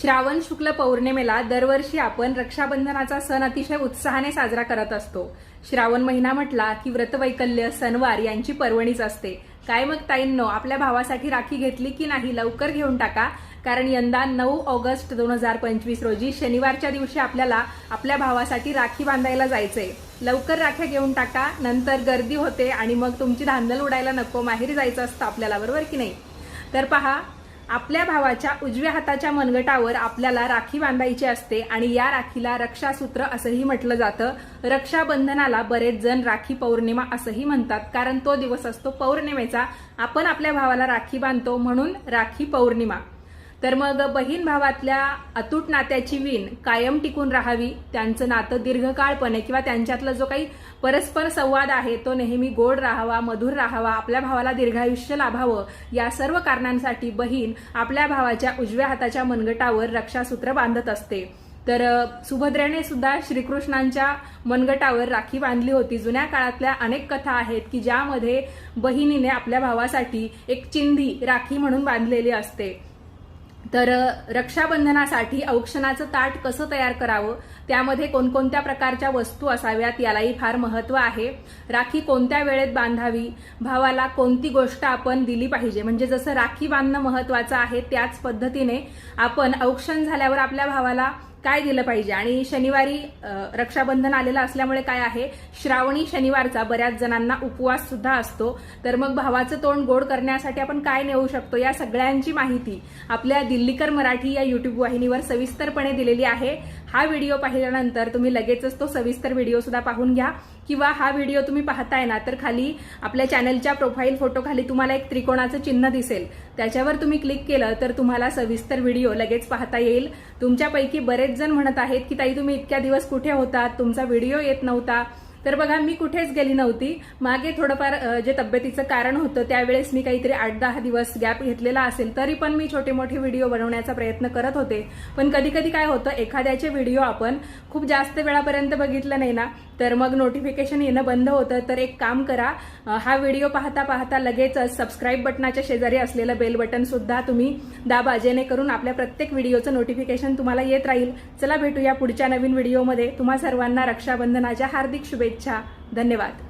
श्रावण शुक्ल पौर्णिमेला दरवर्षी आपण रक्षाबंधनाचा सण अतिशय उत्साहाने साजरा करत असतो. श्रावण महिना म्हटला की व्रतवैकल्य सणवार यांची पर्वणीच असते. काय मग ताईंनो आपल्या भावासाठी राखी घेतली की नाही लवकर घेऊन टाका. कारण यंदा नऊ ऑगस्ट दोन हजार पंचवीस रोजी शनिवारच्या दिवशी आपल्याला आपल्या भावासाठी राखी बांधायला जायचंय. लवकर राख्या घेऊन टाका नंतर गर्दी होते आणि मग तुमची धांदल उडायला नको माहेरी जायचं असतं आपल्याला बरोबर की नाही? तर पहा आपल्या भावाच्या उजव्या हाताच्या मनगटावर आपल्याला राखी बांधायची असते आणि या राखीला रक्षासूत्र असंही म्हटलं जातं. रक्षाबंधनाला बरेच जण राखी पौर्णिमा असंही म्हणतात कारण तो दिवस असतो पौर्णिमेचा. आपण आपल्या भावाला राखी बांधतो म्हणून राखी पौर्णिमा. तर मग बहीण भावातल्या अतूट नात्याची वीण कायम टिकून राहावी त्यांचं नातं दीर्घकाळपणे किंवा त्यांच्यातला जो काही परस्पर संवाद आहे तो नेहमी गोड राहावा मधुर राहावा आपल्या भावाला दीर्घायुष्य लाभावं या सर्व कारणांसाठी बहीण आपल्या भावाच्या उजव्या हाताच्या मनगटावर रक्षासूत्र बांधत असते. तर सुभद्रेने सुद्धा श्रीकृष्णांच्या मनगटावर राखी बांधली होती. जुन्या काळातल्या अनेक कथा आहेत की ज्यामध्ये बहिणीने आपल्या भावासाठी एक चिंधी राखी म्हणून बांधलेली असते. तर रक्षाबंधनासाठी औक्षणाचं ताट कसं तयार करावं? त्यामध्ये कोणकोणत्या प्रकारच्या वस्तू असाव्यात? यालाही फार महत्त्व आहे. राखी कोणत्या वेळेत बांधावी? भावाला कोणती गोष्ट आपण दिली पाहिजे? म्हणजे जसं राखी बांधणं महत्वाचं आहे त्याच पद्धतीने आपण औक्षण झाल्यावर आपल्या भावाला काय दिलं पाहिजे? आणि शनिवारी रक्षाबंधन आलेलं असल्यामुळे काय आहे? श्रावणी शनिवारचा बऱ्याच जणांना उपवास सुद्धा असतो. तर मग भावाचं तोंड गोड करण्यासाठी आपण काय नेऊ शकतो? या सगळ्यांची माहिती आपल्या दिल्लीकर मराठी या युट्यूब वाहिनीवर सविस्तरपणे दिलेली आहे. हा व्हिडिओ पाहिल्यानंतर तुम्ही लगेचच तो सविस्तर व्हिडिओ सुद्धा पाहून घ्या. किंवा हा व्हिडिओ तुम्ही पाहताय ना तर खाली आपल्या चॅनलच्या प्रोफाईल फोटो खाली तुम्हाला एक त्रिकोणाचं चिन्ह दिसेल. त्याच्यावर तुम्ही क्लिक केलं तर तुम्हाला सविस्तर व्हिडिओ लगेच पाहता येईल. तुमच्यापैकी बरेच जण म्हणत आहेत की ताई तुम्ही इतक्या दिवस कुठे होतात? तुमचा व्हिडिओ येत नव्हता. तर बघा मी कुठेच गेली नव्हती. मागे थोडंफार जे तब्येतीचं कारण होतं त्यावेळेस मी काहीतरी आठ दहा दिवस गॅप घेतलेला असेल तरी पण मी छोटे मोठे व्हिडिओ बनवण्याचा प्रयत्न करत होते. पण कधी कधी काय होतं एखाद्याचे व्हिडिओ आपण खूप जास्त वेळापर्यंत बघितलं नाही ना तर मग नोटिफिकेशन येणं बंद होतं. तर एक काम करा हा व्हिडिओ पाहता पाहता लगेचच सबस्क्राईब बटनाच्या शेजारी असलेलं बेल बटन सुद्धा तुम्ही दाबा जेणेकरून आपल्या प्रत्येक व्हिडिओचं नोटिफिकेशन तुम्हाला येत राहील. चला भेटूया पुढच्या नवीन व्हिडिओमध्ये. तुम्हा सर्वांना रक्षाबंधनाच्या हार्दिक शुभेच्छा. धन्यवाद.